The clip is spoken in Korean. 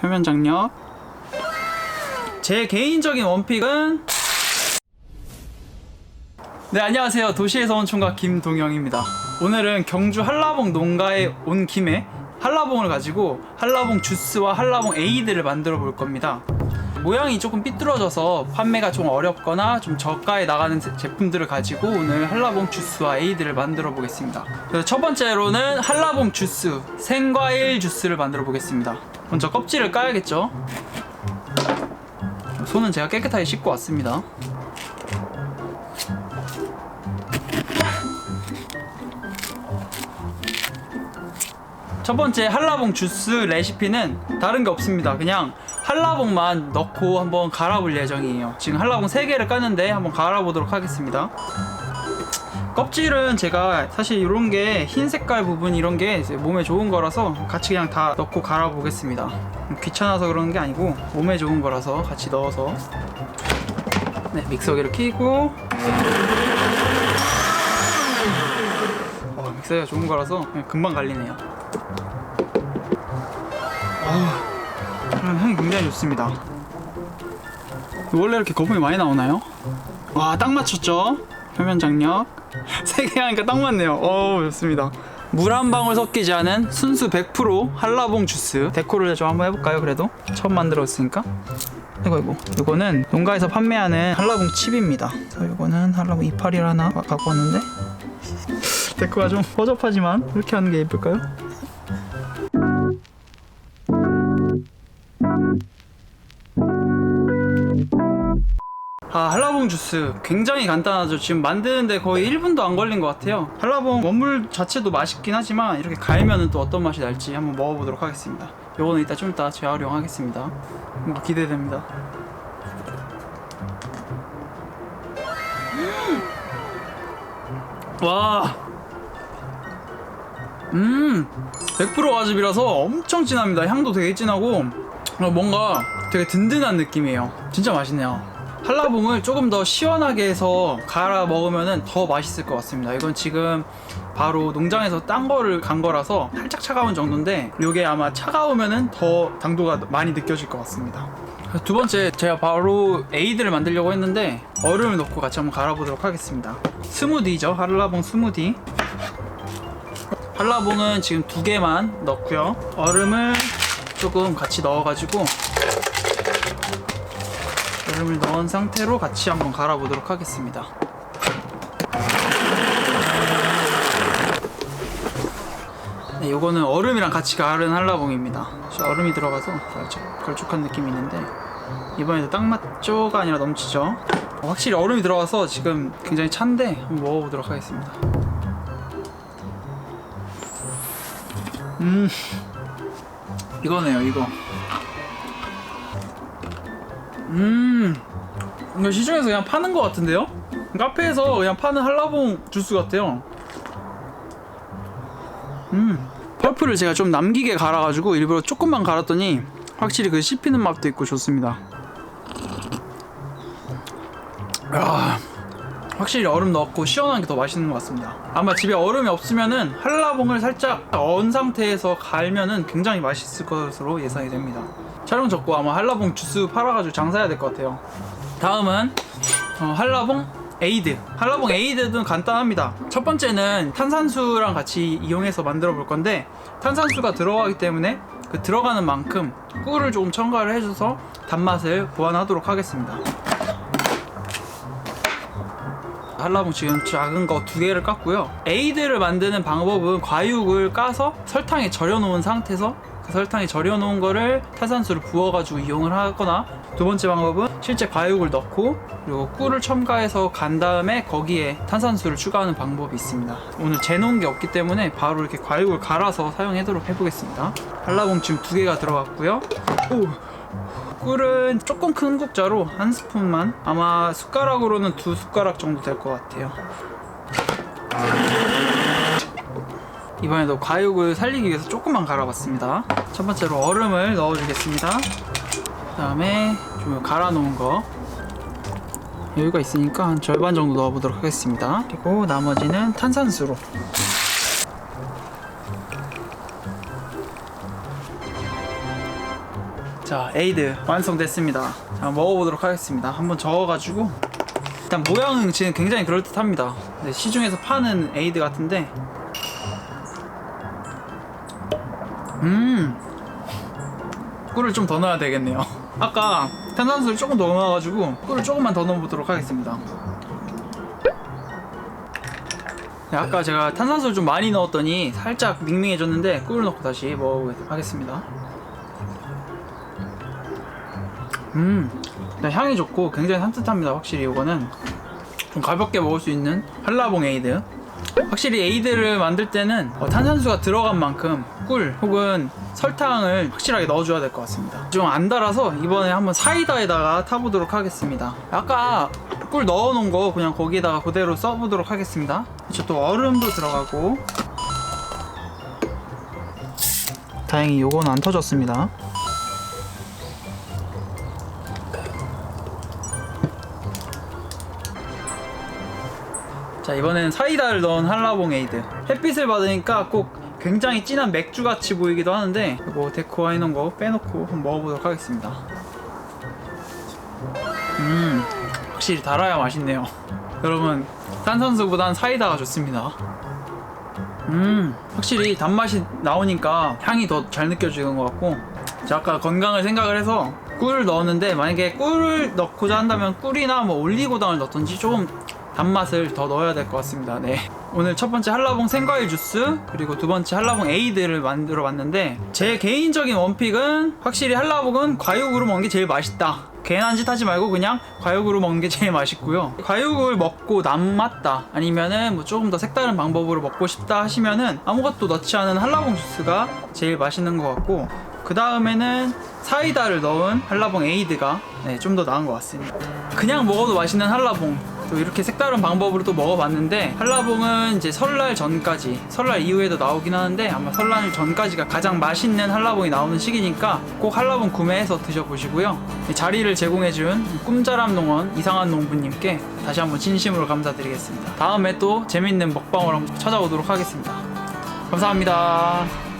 표면 장력. 제 개인적인 원픽은 네 안녕하세요. 도시에서 온 총각 김동영입니다. 오늘은 경주 한라봉 농가에 온 김에 한라봉을 가지고 한라봉 주스와 한라봉 에이드를 만들어 볼 겁니다. 모양이 조금 삐뚤어져서 판매가 좀 어렵거나 좀 저가에 나가는 제- 제품들을 가지고 오늘 한라봉 주스와 에이드를 만들어 보겠습니다. 그래서 첫 번째로는 한라봉 주스 생과일 주스를 만들어 보겠습니다 먼저 껍질을 까야겠죠 손은 제가 깨끗하게 씻고 왔습니다 첫 번째 한라봉 주스 레시피는 다른 게 없습니다. 그냥 한라봉만 넣고 한번 갈아볼 예정이에요. 지금 한라봉 3개를 깠는데 한번 갈아보도록 하겠습니다. 껍질은 제가 사실 이런 게 흰 색깔 부분 이런 게 몸에 좋은 거라서 같이 그냥 다 넣고 갈아 보겠습니다. 귀찮아서 그러는 게 아니고 몸에 좋은 거라서 같이 넣어서 네, 믹서기를 켜고 어, 믹서기가 좋은 거라서 금방 갈리네요. 아, 향이 굉장히 좋습니다. 원래 이렇게 거품이 많이 나오나요? 와, 딱 맞췄죠? 표면 장력. 세 개 하니까 딱 맞네요. 어우, 좋습니다. 물 한 방울 섞이지 않은 순수 100% 한라봉 주스. 데코를 좀 한번 해볼까요, 그래도? 처음 만들었으니까. 이거, 이거. 이거는 농가에서 판매하는 한라봉 칩입니다. 이거는 한라봉 이파리를 하나 갖고 왔는데. 데코가 좀 허접하지만 이렇게 하는 게 예쁠까요? 한라봉 주스 굉장히 간단하죠 지금 만드는데 거의 1분도 안 걸린 것 같아요 한라봉 원물 자체도 맛있긴 하지만 이렇게 갈면은 또 어떤 맛이 날지 한번 먹어보도록 하겠습니다 요거는 이따 좀 이따 재활용하겠습니다 뭔가 기대됩니다 음! 와 음, 100% 와즙이라서 엄청 진합니다. 향도 되게 진하고 어, 뭔가 되게 든든한 느낌이에요. 진짜 맛있네요. 한라봉을 조금 더 시원하게 해서 갈아 먹으면 더 맛있을 것 같습니다. 이건 지금 바로 농장에서 딴 거를 간 거라서 살짝 차가운 정도인데 이게 아마 차가우면은 더 당도가 많이 느껴질 것 같습니다. 두 번째 제가 바로 에이드를 만들려고 했는데 얼음을 넣고 같이 한번 갈아보도록 하겠습니다. 스무디죠. 한라봉 스무디. 한라봉은 지금 두 개만 넣고요. 얼음을 조금 같이 넣어가지고 얼음을 넣은 상태로 같이 한번 갈아 보도록 하겠습니다. 네, 요거는 얼음이랑 같이 갈은 한라봉입니다. 얼음이 들어가서 살짝 걸쭉한 느낌이 있는데 이번에도 딱 맞죠가 아니라 넘치죠. 확실히 얼음이 들어가서 지금 굉장히 찬데 한번 먹어보도록 하겠습니다. 음 이거네요 이거 음 이거 시중에서 그냥 파는 것 같은데요? 카페에서 그냥 파는 한라봉 주스 같아요 음 펄프를 제가 좀 남기게 갈아가지고 일부러 조금만 갈았더니 확실히 그 씹히는 맛도 있고 좋습니다 아 확실히 얼음 넣고 시원한 게 더 맛있는 것 같습니다. 아마 집에 얼음이 없으면은 한라봉을 살짝 언 상태에서 갈면은 굉장히 맛있을 것으로 예상이 됩니다. 촬영 접고 아마 한라봉 주스 팔아가지고 장사해야 될 것 같아요. 다음은 어, 한라봉 에이드. 한라봉 에이드는 간단합니다. 첫 번째는 탄산수랑 같이 이용해서 만들어 볼 건데 탄산수가 들어가기 때문에 그 들어가는 만큼 꿀을 조금 첨가를 해줘서 단맛을 보완하도록 하겠습니다. 한라봉 지금 작은 거 두 개를 깠고요. 에이드를 만드는 방법은 과육을 까서 설탕에 절여 놓은 상태에서 그 설탕에 절여 놓은 거를 탄산수를 부어가지고 이용을 하거나 두 번째 방법은 실제 과육을 넣고 그리고 꿀을 첨가해서 간 다음에 거기에 탄산수를 추가하는 방법이 있습니다. 오늘 재놓은 게 없기 때문에 바로 이렇게 과육을 갈아서 사용하도록 해보겠습니다. 한라봉 지금 두 개가 들어갔고요. 오. 꿀은 조금 큰 국자로 한 스푼만 아마 숟가락으로는 두 숟가락 정도 될 것 같아요 이번에도 과육을 살리기 위해서 조금만 갈아봤습니다. 첫 번째로 얼음을 넣어주겠습니다. 그 다음에 좀 갈아 놓은 거. 여유가 있으니까 한 절반 정도 넣어보도록 하겠습니다. 그리고 나머지는 탄산수로. 자 에이드 완성됐습니다. 자 먹어보도록 하겠습니다. 한번 저어가지고. 일단 모양은 지금 굉장히 그럴듯합니다. 네, 시중에서 파는 에이드 같은데 음. 꿀을 좀 더 넣어야 되겠네요. 아까 탄산수를 조금 더 넣어가지고 꿀을 조금만 더 넣어보도록 하겠습니다. 네, 아까 제가 탄산수를 좀 많이 넣었더니 살짝 밍밍해졌는데 꿀을 넣고 다시 먹어보도록 하겠습니다. 음 향이 좋고 굉장히 산뜻합니다 확실히. 이거는 좀 가볍게 먹을 수 있는 한라봉 에이드 확실히 에이드를 만들 때는 어, 탄산수가 들어간 만큼 꿀 혹은 설탕을 확실하게 넣어줘야 될 것 같습니다. 좀 안 달아서 이번에 한번 사이다에다가 타보도록 하겠습니다. 아까 꿀 넣어놓은 거 그냥 거기에다가 그대로 써보도록 하겠습니다. 그렇죠 또 얼음도 들어가고. 다행히 요거는 안 터졌습니다 자 이번엔 사이다를 넣은 한라봉 에이드. 햇빛을 받으니까 꼭 굉장히 진한 맥주 같이 보이기도 하는데 이거 데코 해놓은 거 빼놓고 한번 먹어보도록 하겠습니다. 음 확실히 달아야 맛있네요. 여러분 탄산수보단 사이다가 좋습니다. 음 확실히 단맛이 나오니까 향이 더 잘 느껴지는 것 같고. 자 아까 건강을 생각을 해서 꿀을 넣었는데 만약에 꿀을 넣고자 한다면 꿀이나 뭐 올리고당을 넣던지 좀 단맛을 더 넣어야 될 것 같습니다. 네. 오늘 첫 번째 한라봉 생과일 주스 그리고 두 번째 한라봉 에이드를 만들어 봤는데 제 개인적인 원픽은 확실히 한라봉은 과육으로 먹는 게 제일 맛있다. 괜한 짓 하지 말고 그냥 과육으로 먹는 게 제일 맛있고요. 과육을 먹고 남았다 아니면은 뭐 조금 더 색다른 방법으로 먹고 싶다 하시면은 아무것도 넣지 않은 한라봉 주스가 제일 맛있는 것 같고 그 다음에는 사이다를 넣은 한라봉 에이드가 네, 좀 더 나은 것 같습니다. 그냥 먹어도 맛있는 한라봉. 또 이렇게 색다른 방법으로 또 먹어봤는데 한라봉은 이제 설날 전까지 설날 이후에도 나오긴 하는데 아마 설날 전까지가 가장 맛있는 한라봉이 나오는 시기니까 꼭 한라봉 구매해서 드셔보시고요. 이 자리를 제공해준 꿈자람 농원 이상한 농부님께 다시 한번 진심으로 감사드리겠습니다. 다음에 또 재밌는 먹방으로 찾아오도록 하겠습니다. 감사합니다